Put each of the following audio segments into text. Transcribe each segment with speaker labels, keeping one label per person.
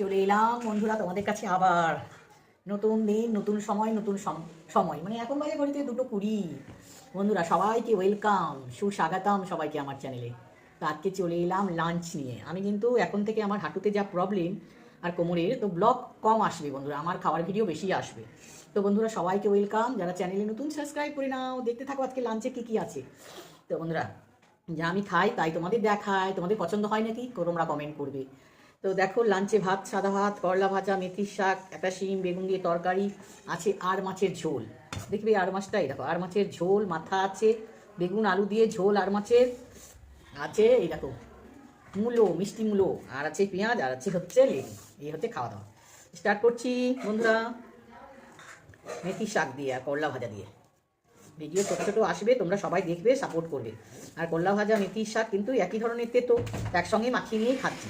Speaker 1: চলে এলাম বন্ধুরা তোমাদের কাছে আবার। নতুন দিন, নতুন সময়, নতুন সম- সময়। মানে এখন বাজে ঘড়িতে দুটো কুড়ি। বন্ধুরা সবাইকে ওয়েলকাম, সুস্বাগতম সবাইকে আমার চ্যানেলে। তো আজকে চলে এলাম লাঞ্চ নিয়ে। আমি কিন্তু এখন থেকে আমার হাঁটুতে যা প্রবলেম আর কোমরের, তো ব্লগ কম আসবে বন্ধুরা। আমার খাওয়ার ভিডিও বেশি আসবে। তো বন্ধুরা সবাইকে ওয়েলকাম। যারা চ্যানেলে নতুন সাবস্ক্রাইব করে নাও, দেখতে থাকো আজকে লাঞ্চে কী কী আছে। তো বন্ধুরা, যা আমি খাই তাই তোমাদের দেখায়। তোমাদের পছন্দ হয় নাকি, তোমরা কমেন্ট করবে। তো দেখো, লাঞ্চে ভাত, সাদা ভাত, করলা ভাজা, মেথির শাক একটা শিম বেগুন দিয়ে তরকারি, আছে আর মাছের ঝোল। দেখবে আর মাছটাই, দেখো, আর মাছের ঝোল, মাথা আছে, বেগুন, আলু দিয়ে ঝোল, আর মাছের আছে, এই দেখো, মূলো, মিষ্টি মূলো, আর আছে পেঁয়াজ, আর আছে হচ্ছে লেবু, এই হচ্ছে খাওয়া দাওয়া স্টার্ট করছি, বন্ধুরা। মেথি শাক দিয়ে আর করলা ভাজা দিয়ে। ভিডিও ছোটো ছোটো আসবে, তোমরা সবাই দেখবে সাপোর্ট করবে। আর করলা ভাজা মেথির শাক কিন্তু একই ধরনের তেতো, একসঙ্গে মাখিয়ে নিয়েই খাচ্ছি।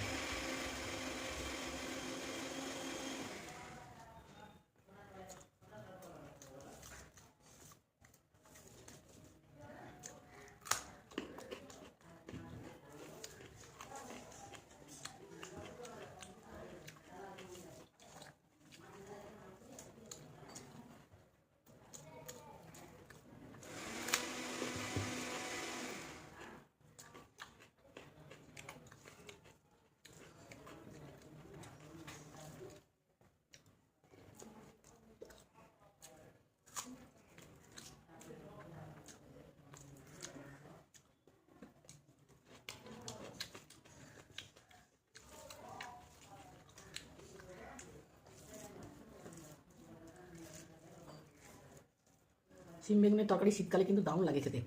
Speaker 1: শিম বেগুনের তরকারি শীতকালে কিন্তু দারুণ লাগে খেতে।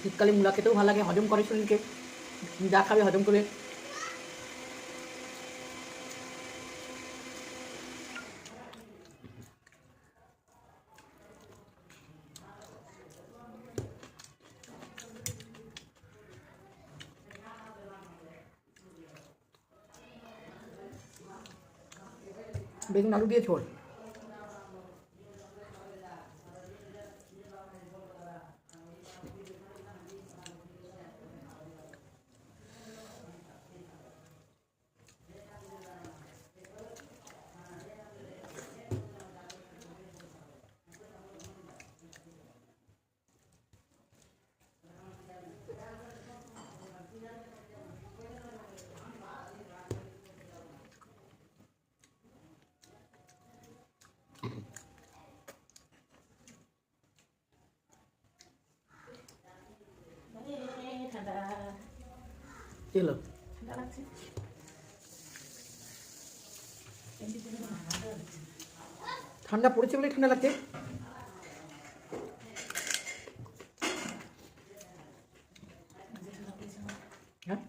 Speaker 1: শীতকালে মূলা খেতেও ভালো লাগে, হজম করে শরীরকে। যা খাবে হজম করে বেগুন আলু দিয়ে ঝোল এলো ঠান্ডা পড়েছে বলে ঠান্ডা লাগছে হ্যাঁ?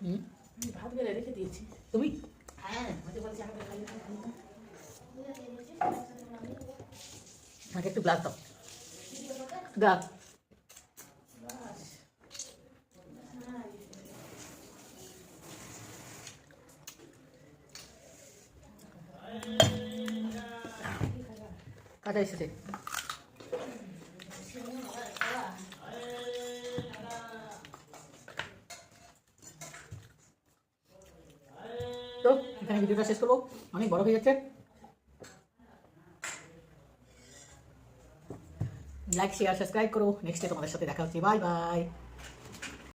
Speaker 1: হুম
Speaker 2: ভাত রেখে দিয়েছি
Speaker 1: তুমি
Speaker 2: হ্যাঁ আমাকে
Speaker 1: একটু গ্লাস দাও গ্লাস কাটা তো, এখানে ভিডিওটা শেষ করব। অনেক বড় হয়ে যাচ্ছে। লাইক শেয়ার সাবস্ক্রাইব করো। নেক্সটে তোমাদের সাথে দেখা হচ্ছে। Bye bye